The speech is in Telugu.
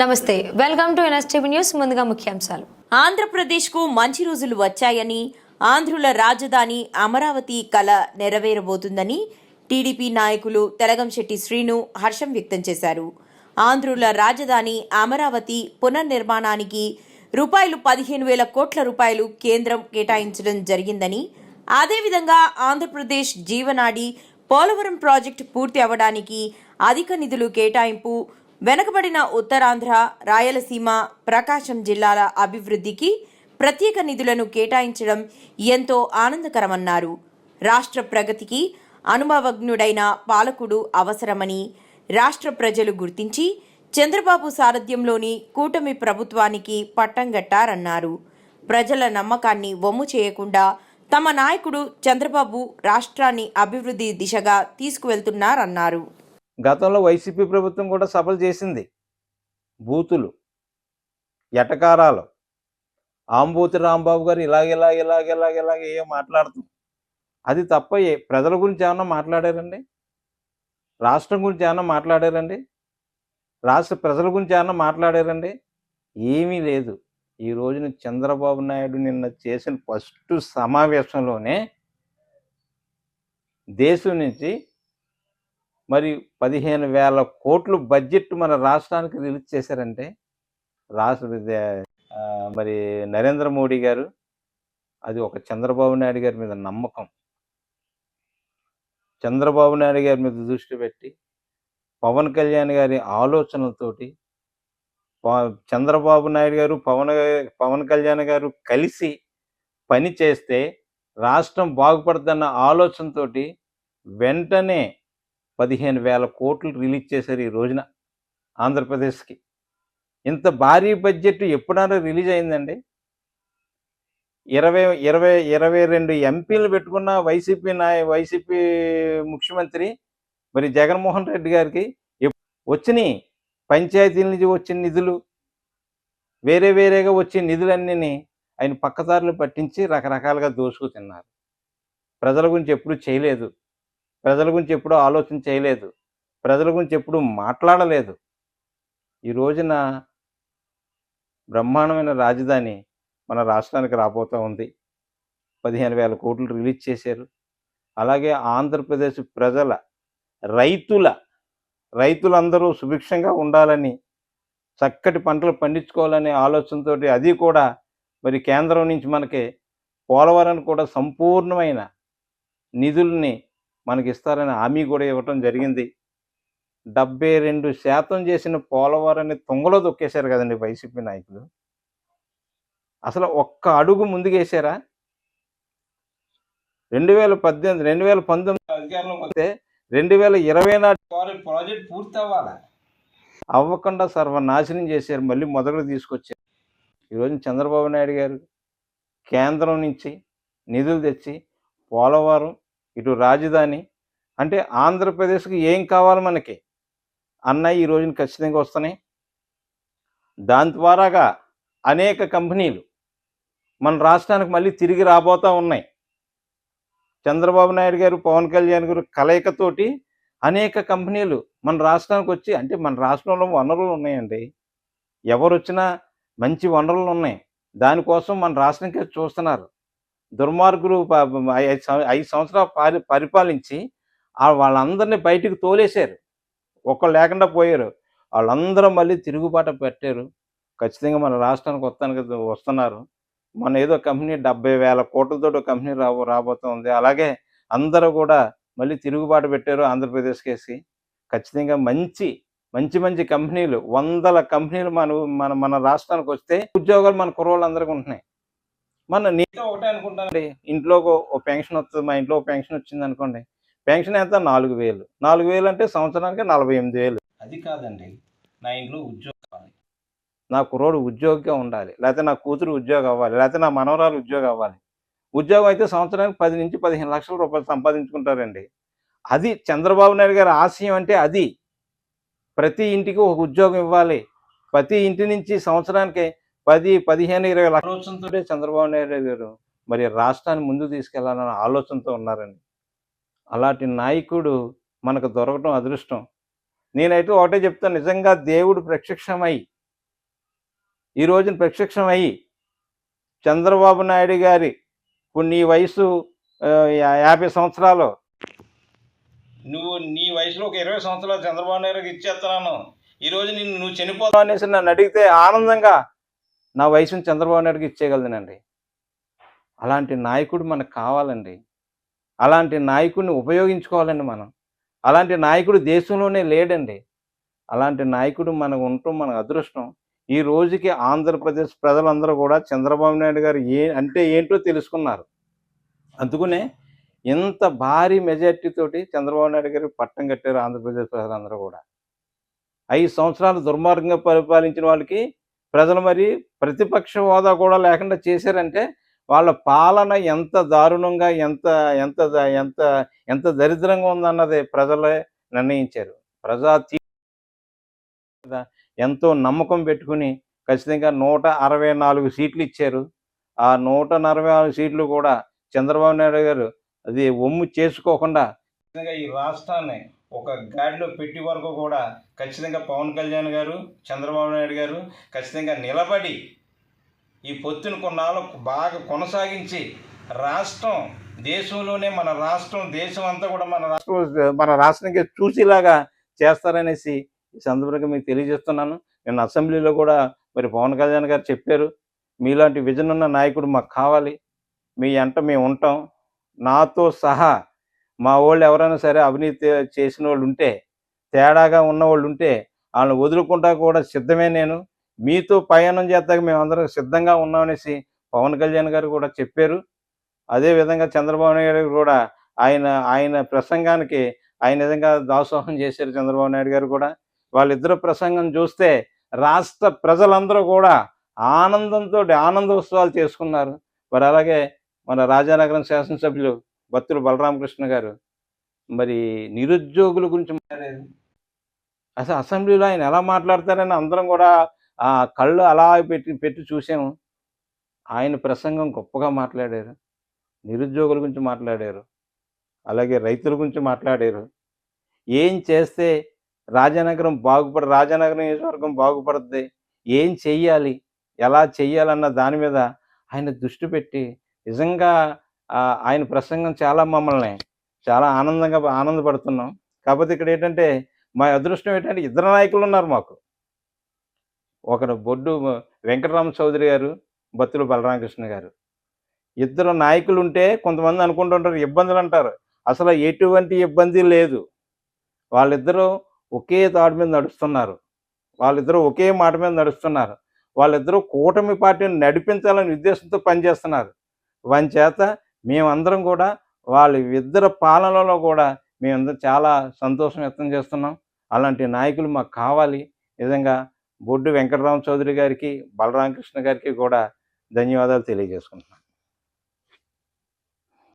నమస్తే వెల్కమ్ టు ఎన్ఎస్టీవీ న్యూస్ ముందుగా ముఖ్యాంశాలు. ఆంధ్రప్రదేశ్కు మంచి రోజులు వచ్చాయని ఆంధ్రుల రాజధాని అమరావతి కళ నెరవేరబోతుందని టీడీపీ నాయకులు తెలగంశెట్టి శ్రీను హర్షం వ్యక్తం చేశారు. ఆంధ్రుల రాజధాని అమరావతి పునర్నిర్మాణానికి రూపాయలు పదిహేను వేల కోట్ల రూపాయలు కేంద్రం కేటాయించడం జరిగిందని అదేవిధంగా ఆంధ్రప్రదేశ్ జీవనాడి పోలవరం ప్రాజెక్టు పూర్తి అవడానికి అధిక నిధులు కేటాయింపు వెనకబడిన ఉత్తరాంధ్ర రాయలసీమ ప్రకాశం జిల్లాల అభివృద్ధికి ప్రత్యేక నిధులను కేటాయించడం ఎంతో ఆనందకరమన్నారు. రాష్ట్ర ప్రగతికి అనుభవజ్ఞుడైన పాలకుడు అవసరమని రాష్ట్ర ప్రజలు గుర్తించి చంద్రబాబు సారథ్యంలోని కూటమి ప్రభుత్వానికి పట్టం గట్టారన్నారు. ప్రజల నమ్మకాన్ని వమ్ము చేయకుండా తమ నాయకుడు చంద్రబాబు రాష్ట్రాన్ని అభివృద్ధి దిశగా తీసుకువెళ్తున్నారన్నారు. గతంలో వైసీపీ ప్రభుత్వం కూడా సభలు చేసింది. బూతులు ఎటకారాలు. ఆంబూతి రాంబాబు గారు ఇలాగ ఇలాగ ఇలాగ ఇలాగ ఇలాగ మాట్లాడుతాం అది తప్ప ప్రజల గురించి ఏమన్నా మాట్లాడారండి? రాష్ట్రం గురించి ఏమన్నా మాట్లాడారండి? రాష్ట్ర ప్రజల గురించి ఏమన్నా మాట్లాడారండి? ఏమీ లేదు. ఈ రోజున చంద్రబాబు నాయుడు నిన్న చేసిన ఫస్ట్ సమావేశంలోనే దేశం నుంచి మరి పదిహేను వేల కోట్లు బడ్జెట్ మన రాష్ట్రానికి రిలీజ్ చేశారంటే రాష్ట్ర మరి నరేంద్ర మోడీ గారు అది ఒక చంద్రబాబు నాయుడు గారి మీద నమ్మకం. చంద్రబాబు నాయుడు గారి మీద దృష్టి పెట్టి పవన్ కళ్యాణ్ గారి ఆలోచనలతోటి చంద్రబాబు నాయుడు గారు పవన్ పవన్ కళ్యాణ్ గారు కలిసి పని చేస్తే రాష్ట్రం బాగుపడుతున్న ఆలోచనతోటి వెంటనే పదిహేను వేల కోట్లు రిలీజ్ చేశారు ఈ రోజున ఆంధ్రప్రదేశ్కి. ఇంత భారీ బడ్జెట్ ఎప్పుడైనా రిలీజ్ అయిందండి? ఇరవై ఇరవై ఇరవై రెండు ఎంపీలు పెట్టుకున్న వైసీపీ నాయ వైసీపీ ముఖ్యమంత్రి మరి జగన్మోహన్ రెడ్డి గారికి వచ్చినాయి పంచాయతీల నుంచి వచ్చిన నిధులు వేరే వేరేగా వచ్చే నిధులన్నీ ఆయన పక్కదారులు పట్టించి రకరకాలుగా దోసుకు తిన్నారు. ప్రజల గురించి ఎప్పుడు చేయలేదు. ప్రజల గురించి ఎప్పుడూ ఆలోచన చేయలేదు. ప్రజల గురించి ఎప్పుడూ మాట్లాడలేదు. ఈ రోజున బ్రహ్మాండమైన రాజధాని మన రాష్ట్రానికి రాబోతూ ఉంది. పదిహేను వేల కోట్లు రిలీజ్ చేశారు. అలాగే ఆంధ్రప్రదేశ్ ప్రజల రైతుల రైతులందరూ సుభిక్షంగా ఉండాలని చక్కటి పంటలు పండించుకోవాలనే ఆలోచనతోటి అది కూడా మరి కేంద్రం నుంచి మనకి పోలవరానికి కూడా సంపూర్ణమైన నిధుల్ని మనకి ఇస్తారని హామీ కూడా ఇవ్వటం జరిగింది. డెబ్బై రెండు శాతం చేసిన పోలవరాన్ని తుంగలో దొక్కేశారు కదండి వైసీపీ నాయకులు. అసలు ఒక్క అడుగు ముందుకేసారా రెండు వేల పద్దెనిమిది రెండు వేల పంతొమ్మిది అధికారంలో వస్తే రెండు వేల ఇరవై నాటి ప్రాజెక్ట్ పూర్తి అవ్వాలా అవ్వకుండా సర్వనాశనం చేశారు మళ్ళీ మొదలు తీసుకొచ్చారు. ఈరోజు చంద్రబాబు నాయుడు గారు కేంద్రం నుంచి నిధులు తెచ్చి పోలవరం ఇటు రాజధాని. అంటే ఆంధ్రప్రదేశ్కి ఏం కావాలి మనకి? అన్నయ్య ఈ రోజున ఖచ్చితంగా వస్తున్నాయి. దాని ద్వారాగా అనేక కంపెనీలు మన రాష్ట్రానికి మళ్ళీ తిరిగి రాబోతూ ఉన్నాయి. చంద్రబాబు నాయుడు గారు పవన్ కళ్యాణ్ గారు కలయికతోటి అనేక కంపెనీలు మన రాష్ట్రానికి వచ్చి అంటే మన రాష్ట్రంలో వనరులు ఉన్నాయండి. ఎవరు వచ్చినా మంచి వనరులు ఉన్నాయి. దానికోసం మన రాష్ట్రంకే చూస్తున్నారు. దుర్మార్గులు ఐదు సంవత్సరాలు పరి పరిపాలించి వాళ్ళందరినీ బయటికి తోలేశారు. ఒకళ్ళు లేకుండా పోయారు. వాళ్ళందరూ మళ్ళీ తిరుగుబాటు పెట్టారు. ఖచ్చితంగా మన రాష్ట్రానికి వస్తానికి వస్తున్నారు. మన ఏదో కంపెనీ డెబ్బై వేల కోట్లతో కంపెనీ రాబో రాబోతుంది అలాగే అందరూ కూడా మళ్ళీ తిరుగుబాటు పెట్టారు ఆంధ్రప్రదేశ్కేసి. ఖచ్చితంగా మంచి మంచి మంచి కంపెనీలు వందల కంపెనీలు మన మన మన రాష్ట్రానికి వస్తే ఉద్యోగాలు మన కుర్రోళ్ళందరికీ ఉంటున్నాయి. మన నేను ఒకటే అనుకుంటానండి. ఇంట్లో ఒక- పెన్షన్ వస్తుంది మా ఇంట్లో ఒక పెన్షన్ వచ్చింది అనుకోండి. పెన్షన్ ఎంత? నాలుగు వేలు. నాలుగు వేలు అంటే సంవత్సరానికి నలభై ఎనిమిది వేలు. అది కాదండి. నా ఇంట్లో ఉద్యోగం కావాలి. నా కుర్రోడు ఉద్యోగిగా ఉండాలి. లేకపోతే నా కూతురు ఉద్యోగం అవ్వాలి. లేకపోతే నా మనవరాలు ఉద్యోగం అవ్వాలి. ఉద్యోగం అయితే సంవత్సరానికి పది నుంచి పదిహేను లక్షల రూపాయలు సంపాదించుకుంటారండి. అది చంద్రబాబు నాయుడు గారి ఆశయం అంటే అది. ప్రతి ఇంటికి ఒక ఉద్యోగం ఇవ్వాలి. ప్రతి ఇంటి నుంచి సంవత్సరానికి పది పదిహేను ఇరవై ఆలోచనతో చంద్రబాబు నాయుడు గారు మరి రాష్ట్రాన్ని ముందుకు తీసుకెళ్ళాలన్న ఆలోచనతో ఉన్నారండి. అలాంటి నాయకుడు మనకు దొరకటం అదృష్టం. నేనైతే ఒకటే చెప్తాను నిజంగా దేవుడు ప్రత్యక్షమై ఈ రోజున ప్రత్యక్షం అయ్యి చంద్రబాబు నాయుడు గారి ఇప్పుడు నీ వయసు యాభై సంవత్సరాలు. నువ్వు నీ వయసులో ఒక ఇరవై సంవత్సరాలు చంద్రబాబు నాయుడుకి ఇచ్చేస్తున్నాను. ఈరోజు నిన్ను నువ్వు చనిపోతావు అనేసి నన్ను అడిగితే ఆనందంగా నా వయసుని చంద్రబాబు నాయుడుకి ఇచ్చేయగలదనండి అలాంటి నాయకుడు మనకు కావాలండి. అలాంటి నాయకుడిని ఉపయోగించుకోవాలండి మనం. అలాంటి నాయకుడు దేశంలోనే లేడండి. అలాంటి నాయకుడు మనకు ఉండటం మన అదృష్టం. ఈ రోజుకి ఆంధ్రప్రదేశ్ ప్రజలందరూ కూడా చంద్రబాబు నాయుడు గారు ఏ అంటే ఏంటో తెలుసుకున్నారు. అందుకనే ఇంత భారీ మెజార్టీతోటి చంద్రబాబు నాయుడు గారు పట్టం కట్టారు ఆంధ్రప్రదేశ్ ప్రజలందరూ కూడా. ఐదు సంవత్సరాలు దుర్మార్గంగా పరిపాలించిన వాళ్ళకి ప్రజలు మరి ప్రతిపక్ష హోదా కూడా లేకుండా చేశారంటే వాళ్ళ పాలన ఎంత దారుణంగా ఎంత ఎంత ఎంత ఎంత దరిద్రంగా ఉందన్నది ప్రజలే నిర్ణయించారు. ప్రజా ఎంతో నమ్మకం పెట్టుకుని ఖచ్చితంగా నూట అరవై నాలుగు సీట్లు ఇచ్చారు. ఆ నూట అరవై నాలుగు సీట్లు కూడా చంద్రబాబు నాయుడు గారు అది ఒమ్ము చేసుకోకుండా ఈ రాష్ట్రాన్ని ఒక గాడిలో పెట్టి వరకు కూడా ఖచ్చితంగా పవన్ కళ్యాణ్ గారు చంద్రబాబు నాయుడు గారు ఖచ్చితంగా నిలబడి ఈ పొత్తును కొన్నాళ్ళు బాగా కొనసాగించి రాష్ట్రం దేశంలోనే మన రాష్ట్రం దేశం అంతా కూడా మన రాష్ట్రం మన రాష్ట్రానికి చూసేలాగా చేస్తారనేసి ఈ సందర్భంగా మీకు తెలియజేస్తున్నాను. నేను అసెంబ్లీలో కూడా మరి పవన్ కళ్యాణ్ గారు చెప్పారు మీలాంటి విజన్ ఉన్న నాయకుడు మాకు కావాలి మీ ఎంట మేము ఉంటాం నాతో సహా మా వాళ్ళు ఎవరైనా సరే అవినీతి చేసిన వాళ్ళు ఉంటే తేడాగా ఉన్న వాళ్ళు ఉంటే వాళ్ళని వదులుకుంటా కూడా సిద్ధమే నేను. మీతో పయనం చేద్దాక మేము అందరం సిద్ధంగా ఉన్నామనేసి పవన్ కళ్యాణ్ గారు కూడా చెప్పారు. అదేవిధంగా చంద్రబాబు నాయుడు గారు కూడా ఆయన ఆయన ప్రసంగానికి ఆయన విధంగా దాసోహం చేశారు చంద్రబాబు నాయుడు గారు కూడా. వాళ్ళిద్దరు ప్రసంగం చూస్తే రాష్ట్ర ప్రజలందరూ కూడా ఆనందంతో ఆనందోత్సవాలు చేసుకున్నారు. మరి అలాగే మన రాజానగరం శాసనసభ్యులు భక్తులు బలరామకృష్ణ గారు మరి నిరుద్యోగుల గురించి మాట్లాడారు. అసలు అసెంబ్లీలో ఆయన ఎలా మాట్లాడతారని అందరం కూడా ఆ కళ్ళు అలా పెట్టి పెట్టి చూసాము ఆయన ప్రసంగం గొప్పగా మాట్లాడారు. నిరుద్యోగుల గురించి మాట్లాడారు. అలాగే రైతుల గురించి మాట్లాడారు. ఏం చేస్తే రాజానగరం బాగుపడ రాజానగరం నియోజకవర్గం బాగుపడుద్ది? ఏం చెయ్యాలి? ఎలా చెయ్యాలన్న దాని మీద ఆయన దృష్టి పెట్టి నిజంగా ఆయన ప్రసంగం చాలా మమ్మల్ని చాలా ఆనందంగా ఆనందపడుతున్నాం. కాకపోతే ఇక్కడ ఏంటంటే మా అదృష్టం ఏంటంటే ఇద్దరు నాయకులు ఉన్నారు మాకు. ఒకరు బొడ్డు వెంకటరామ చౌదరి గారు బత్తులు బలరామకృష్ణ గారు. ఇద్దరు నాయకులు ఉంటే కొంతమంది అనుకుంటుంటారు ఇబ్బందులు అంటారు. అసలు ఎటువంటి ఇబ్బంది లేదు. వాళ్ళిద్దరూ ఒకే తాడు మీద నడుస్తున్నారు. వాళ్ళిద్దరూ ఒకే మాట మీద నడుస్తున్నారు. వాళ్ళిద్దరూ కూటమి పార్టీని నడిపించాలనే ఉద్దేశంతో పనిచేస్తున్నారు. వాని చేత మేమందరం కూడా వాళ్ళ ఇద్దరు పాలనలో కూడా మేమందరం చాలా సంతోషం వ్యక్తం చేస్తున్నాం. అలాంటి నాయకులు మాకు కావాలి. నిజంగా బొడ్డు వెంకటరామ చౌదరి గారికి బలరామకృష్ణ గారికి కూడా ధన్యవాదాలు తెలియజేసుకుంటున్నాను